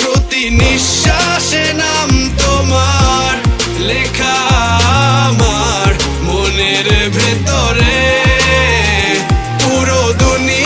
প্রতি নিঃশ্বাসে নাম তোমার লেখা আমার মনের ভেতরে। পুরো দুনিয়া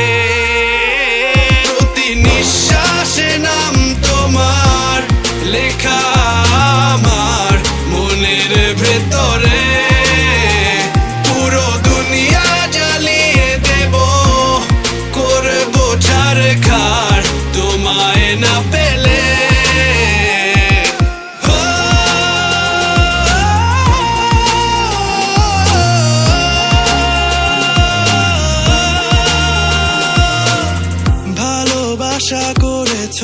ভালোবাসা করেছ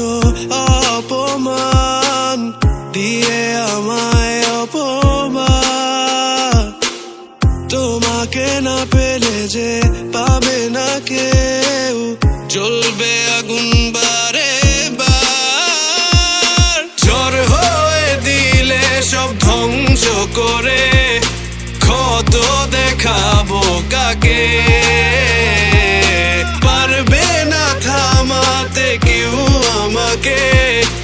অপমান, দিয়ে আমায় অপমান। তোমাকে না পেলে যে পাবে না কেউ, জ্বলবে আগুন বারে বার। ঝড় হয়ে দিলে সব ধ্বংস করে, ক্ষত দেখাবো কাকে?